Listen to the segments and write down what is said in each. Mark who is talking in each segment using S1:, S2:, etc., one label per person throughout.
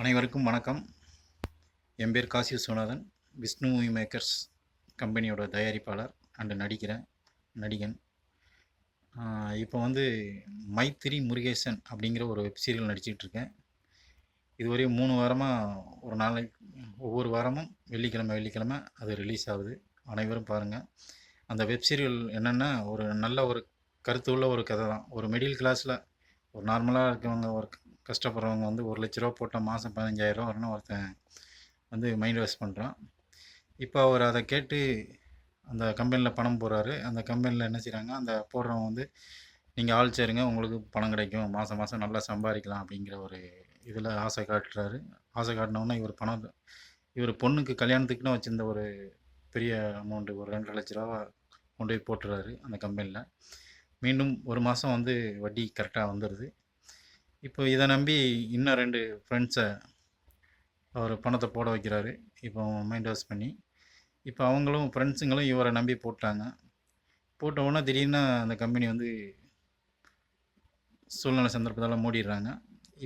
S1: அனைவருக்கும் வணக்கம். என் பேர் காசி விஸ்வநாதன். விஷ்ணு மூவி மேக்கர்ஸ் கம்பெனியோட தயாரிப்பாளர் அண்டு நடிக்கிறேன் நடிகன். இப்போ வந்து மைத்திரி முருகேசன் அப்படிங்கிற ஒரு வெப் சீரியல் நடிச்சிட்டு இதுவரையும் மூணு வாரமாக ஒரு நாளைக்கு ஒவ்வொரு வாரமும் வெள்ளிக்கிழமை வெள்ளிக்கிழமை அது ரிலீஸ் ஆகுது. அனைவரும் பாருங்கள் அந்த வெப் சீரியல் என்னென்னா ஒரு நல்ல ஒரு கருத்து உள்ள ஒரு கதை தான் ஒரு மிடில் கிளாஸில் ஒரு நார்மலாக இருக்கவங்க ஒரு கஷ்டப்படுறவங்க வந்து ஒரு லட்ச ரூபா போட்டால் மாதம் பதினஞ்சாயிரம் வரணும் ஒருத்தன் வந்து மைண்ட் வேஸ்ட் பண்ணுறான் இப்போ அவர் அதை கேட்டு அந்த கம்பெனியில் பணம் போடுறாரு. அந்த கம்பெனியில் என்ன செய்கிறாங்க அந்த போடுறவங்க வந்து நீங்கள் ஆள் சேருங்க உங்களுக்கு பணம் கிடைக்கும். மாதம் மாதம் நல்லா சம்பாதிக்கலாம் அப்படிங்கிற ஒரு இதில் ஆசை காட்டுறாரு. ஆசை காட்டினோன்னா இவர் பணம் இவர் பொண்ணுக்கு கல்யாணத்துக்குன்னு வச்சுருந்த ஒரு பெரிய அமௌண்ட்டு ஒரு ரெண்டரை லட்ச ரூபா கொண்டு போய் போட்டுறாரு அந்த கம்பெனியில் மீண்டும் ஒரு மாதம் வந்து வட்டி கரெக்டாக வந்துடுது இப்போ இதை நம்பி இன்னும் ரெண்டு ஃப்ரெண்ட்ஸை அவர் பணத்தை போட வைக்கிறாரு. இப்போ மைண்ட் வாஷ் பண்ணி இப்போ அவங்களும் ஃப்ரெண்ட்ஸுங்களும் இவரை நம்பி போட்டாங்க. போட்ட உடனே திடீர்னு அந்த கம்பெனி வந்து சூழ்நிலை சந்தர்ப்பத்தால் மூடிடுறாங்க.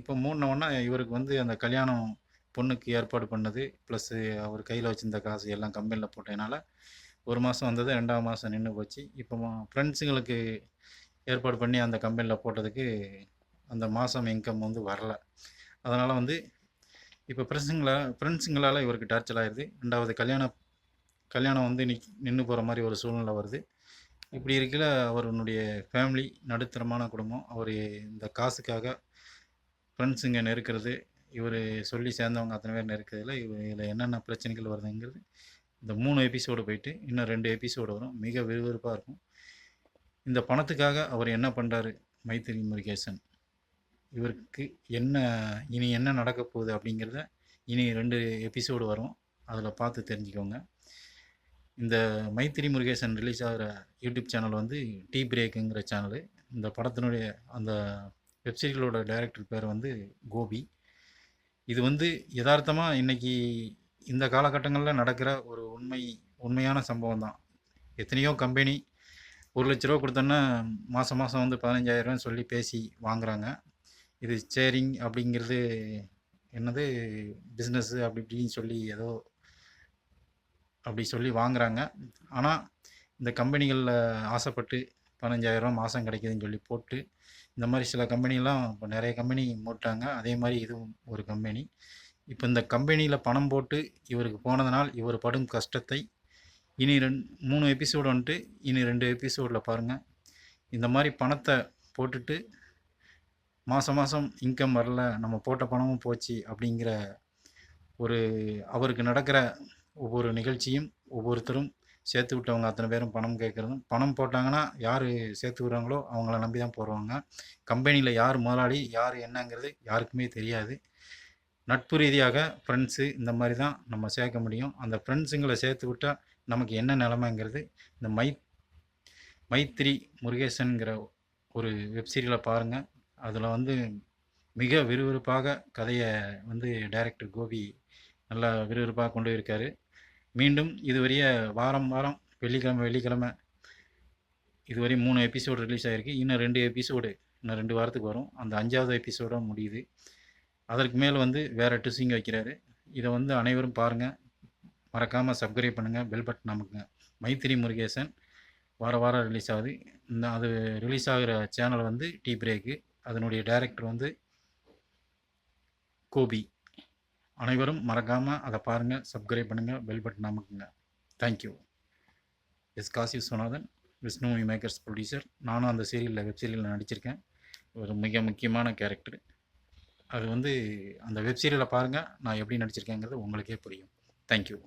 S1: இப்போ மூடின இவருக்கு வந்து அந்த கல்யாணம் பொண்ணுக்கு ஏற்பாடு பண்ணது ப்ளஸ்ஸு அவர் கையில் வச்சிருந்த காசு எல்லாம் கம்பெனியில் போட்டதுனால ஒரு மாதம் வந்தது ரெண்டாவது மாதம் நின்று போச்சு. இப்போ ஃப்ரெண்ட்ஸுங்களுக்கு ஏற்பாடு பண்ணி அந்த கம்பெனியில் போட்டதுக்கு அந்த மாதம் இன்கம் வந்து வரல. அதனால் வந்து இப்போ ஃப்ரெண்ட்ஸுங்களா ஃப்ரெண்ட்ஸுங்களால் இவருக்கு டார்ச்சர் ஆயிடுது ரெண்டாவது கல்யாணம் கல்யாணம் வந்து நிக் நின்று போகிற மாதிரி ஒரு சூழ்நிலை வருது. இப்படி இருக்கையில் அவருடைய ஃபேமிலி நடுத்தரமான குடும்பம். அவர் இந்த காசுக்காக ஃப்ரெண்ட்ஸுங்க நெருக்கிறது. இவர் சொல்லி சேர்ந்தவங்க அத்தனை பேர் நெருக்கிறதுல இவர் இதில் என்னென்ன பிரச்சனைகள் வருதுங்கிறது இந்த மூணு எபிசோடு போயிட்டு இன்னும் ரெண்டு எபிசோடு வரும். மிக விறுவிறுப்பாக இருக்கும். இந்த பணத்துக்காக அவர் என்ன பண்ணுறாரு மைத்திரி முருகேசன். இவருக்கு என்ன இனி என்ன நடக்க போகுது அப்படிங்கிறத இனி ரெண்டு எபிசோடு வரும். அதில் பார்த்து தெரிஞ்சுக்கோங்க. இந்த மைத்திரி முருகேசன் ரிலீஸ் ஆகிற யூடியூப் சேனல் வந்து டீ பிரேக்குங்கிற சேனலு இந்த படத்தினுடைய அந்த வெப்சீரியலோட டைரக்டர் பேர் வந்து கோபி. இது வந்து யதார்த்தமாக இன்னைக்கு இந்த காலகட்டங்களில் நடக்கிற ஒரு உண்மை உண்மையான சம்பவம் தான். எத்தனையோ கம்பெனி ஒரு லட்ச ரூபா கொடுத்தோன்னா மாதம் மாதம் வந்து பதினஞ்சாயிரரூவான்னு சொல்லி பேசி வாங்குறாங்க. இது ஷேரிங் அப்படிங்கிறது என்னது? பிஸ்னஸ்ஸு அப்படி இப்படின்னு சொல்லி ஏதோ அப்படி சொல்லி வாங்குறாங்க. ஆனால் இந்த கம்பெனிகளில் ஆசைப்பட்டு பதினஞ்சாயிரம் மாதம் கிடைக்குதுன்னு சொல்லி போட்டு இந்த மாதிரி சில கம்பெனிலாம் இப்போ நிறைய கம்பெனி மூட்டாங்க. அதே மாதிரி இதுவும் ஒரு கம்பெனி. இப்போ இந்த கம்பெனியில் பணம் போட்டு இவருக்கு போனதனால் இவர் படும் கஷ்டத்தை இனி ரெண்டு மூணு எபிசோடு வந்துட்டு இனி ரெண்டு எபிசோடில் பாருங்கள் இந்த மாதிரி பணத்தை போட்டுட்டு மாதம் மாதம் இன்கம் வரல நம்ம போட்ட பணமும் போச்சு அப்படிங்கிற ஒரு அவருக்கு நடக்கிற ஒவ்வொரு நிகழ்ச்சியும் ஒவ்வொருத்தரும் சேர்த்து விட்டவங்க அத்தனை பேரும் பணம் கேட்குறதும் பணம் போட்டாங்கன்னா யார் சேர்த்து விடுறாங்களோ அவங்கள நம்பி தான் போடுவாங்க கம்பெனியில் யார் முதலாளி யார் என்னங்கிறது யாருக்குமே தெரியாது. நட்பு ரீதியாக ஃப்ரெண்ட்ஸு இந்த மாதிரி தான் நம்ம சேர்க்க முடியும். அந்த ஃப்ரெண்ட்ஸுங்களை சேர்த்து விட்டால் நமக்கு என்ன நிலமைங்கிறது இந்த மை மைத்திரி முருகேசன்கிற ஒரு வெப்சீரியலை பாருங்கள் அதில் வந்து மிக விறுவிறுப்பாக கதையை வந்து டைரக்டர் கோபி நல்லா விறுவிறுப்பாக கொண்டு இருக்காரு மீண்டும் இதுவரைய வாரம் வாரம் வெள்ளிக்கிழமை வெள்ளிக்கிழமை இதுவரை மூணு எபிசோடு ரிலீஸ் ஆகிருக்கு இன்னும் ரெண்டு எபிசோடு இன்னும் ரெண்டு வாரத்துக்கு வரும். அந்த அஞ்சாவது எபிசோடாக முடியுது. அதற்கு மேல் வந்து வேறு ட்விஸ்டிங் வைக்கிறாரு. இதை வந்து அனைவரும் பாருங்கள் மறக்காமல் சப்ஸ்கிரைப் பண்ணுங்கள் பெல் பட்டன் அமுக்குங்க. மைத்திரி முருகேசன் வார வாரம் ரிலீஸ் ஆகுது. இந்த அது ரிலீஸ் ஆகிற சேனல் வந்து டீ பிரேக்கு அதனுடைய டைரக்டர் வந்து கோபி. அனைவரும் மறக்காமல் அதை பாருங்கள் சப்ஸ்கிரைப் பண்ணுங்கள் bell button அமுக்குங்க. Thank you S Kasi Viswanathan Vishnu makers producer நானும் அந்த சீரியலில் வெப் சீரியலில் நடிச்சிருக்கேன். ஒரு மிக முக்கியமான கேரக்டர் அது வந்து அந்த வெப் சீரியலை பாருங்கள் நான் எப்படி நடிச்சிருக்கேங்கிறது உங்களுக்கே புரியும். தேங்க்யூ